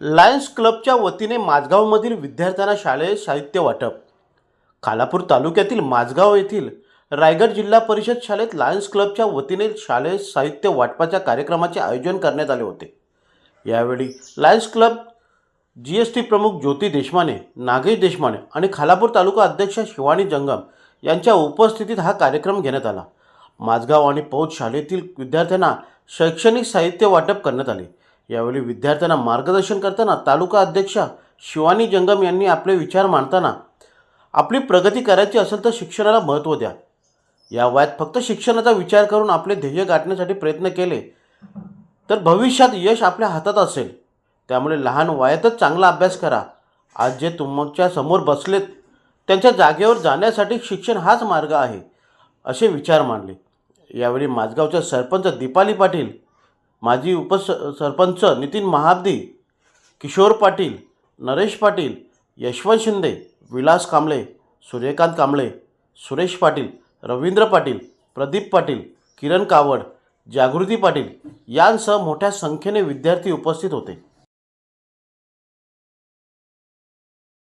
Lions क्लबच्या वतीने माझगावमधील विद्यार्थ्यांना शालेय साहित्य वाटप. खालापूर तालुक्यातील माझगाव येथील रायगड जिल्हा परिषद शाळेत लायन्स क्लबच्या वतीने शालेय साहित्य वाटपाच्या कार्यक्रमाचे आयोजन करण्यात आले होते. यावेळी Lions Club G S T प्रमुख ज्योती देशमाने नागेश देशमाने आणि खालापूर तालुका अध्यक्ष शिवानी जंगम यांच्या उपस्थितीत हा कार्यक्रम घेण्यात आला. माझगाव आणि पौध शाळेतील विद्यार्थ्यांना शैक्षणिक साहित्य वाटप करण्यात आले. यावेळी विद्यार्थ्यांना मार्गदर्शन करताना तालुका अध्यक्षा शिवानी जंगम यांनी आपले विचार मांडताना आपली प्रगती करायची असेल तर शिक्षणाला महत्त्व द्या. या वयात फक्त शिक्षणाचा विचार करून आपले ध्येय गाठण्यासाठी प्रयत्न केले तर भविष्यात यश आपल्या हातात असेल. त्यामुळे लहान वयातच चांगला अभ्यास करा. आज जे तुमच्यासमोर बसलेत त्यांच्या जागेवर जाण्यासाठी शिक्षण हाच मार्ग आहे असे विचार मांडले. यावेळी माझगावच्या सरपंच दीपाली पाटील माजी उपस सरपंच नितीन महाब्दी किशोर पाटील नरेश पाटील यशवंत शिंदे विलास कांबळे सूर्यकांत कांबळे सुरेश पाटील रवींद्र पाटील प्रदीप पाटील किरण कावड जागृती पाटील यांसह मोठ्या संख्येने विद्यार्थी उपस्थित होते.